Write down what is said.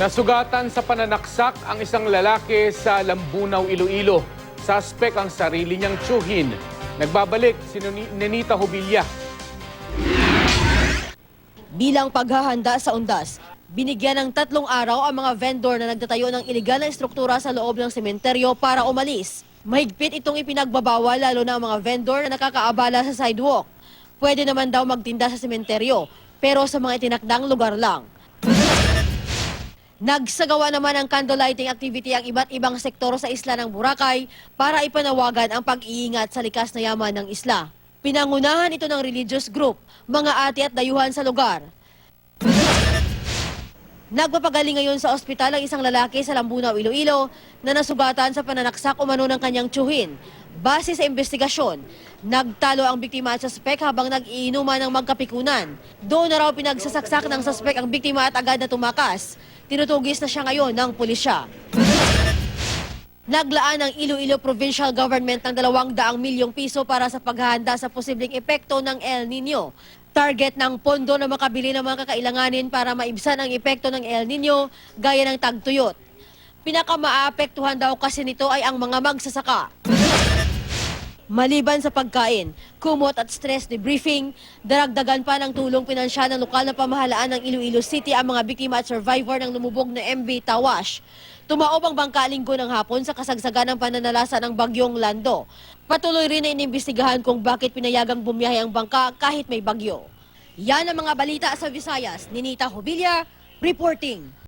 Nasugatan sa pananaksak ang isang lalaki sa Lambunaw, Iloilo. Suspect ang sarili niyang tsuhin. Nagbabalik si Nenita Hobilla. Bilang paghahanda sa undas, binigyan ng tatlong araw ang mga vendor na nagtatayo ng iligal na estruktura sa loob ng sementeryo para umalis. Mahigpit itong ipinagbabawal lalo na ang mga vendor na nakakaabala sa sidewalk. Pwede naman daw magtinda sa sementeryo, pero sa mga itinakdang lugar lang. Nagsagawa naman ng candlelighting activity ang iba't ibang sektor sa isla ng Boracay para ipanawagan ang pag-iingat sa likas na yaman ng isla. Pinangunahan ito ng religious group, mga ati at dayuhan sa lugar. Nagpapagaling ngayon sa ospital ang isang lalaki sa Lambunaw, Iloilo na nasugatan sa pananaksak umano ng kanyang tsuhin. Base sa investigasyon, nagtalo ang biktima at suspek habang nag-iinuman ng magkapikunan. Doon na raw pinagsasaksak ng suspek ang biktima at agad na tumakas. Tinutugis na siya ngayon ng pulisya. Naglaan ng Iloilo Provincial Government ng 200 milyong piso para sa paghahanda sa posibleng epekto ng El Nino. Target ng pondo na makabili ng mga kakailanganin para maibsan ang epekto ng El Nino gaya ng tagtuyot. Pinakamaapektuhan daw kasi nito ay ang mga magsasaka. Maliban sa pagkain, kumot at stress debriefing, daragdagan pa ng tulong pinansyal ng lokal na pamahalaan ng Iloilo City ang mga biktima at survivor ng lumubog na MV Tawash. Tumaob ang bangka linggo ng hapon sa kasagsagan ng pananalasa ng bagyong Lando. Patuloy rin na inimbestigahan kung bakit pinayagang bumiyahe ang bangka kahit may bagyo. Yan ang mga balita sa Visayas. Ninita Hobilla, reporting.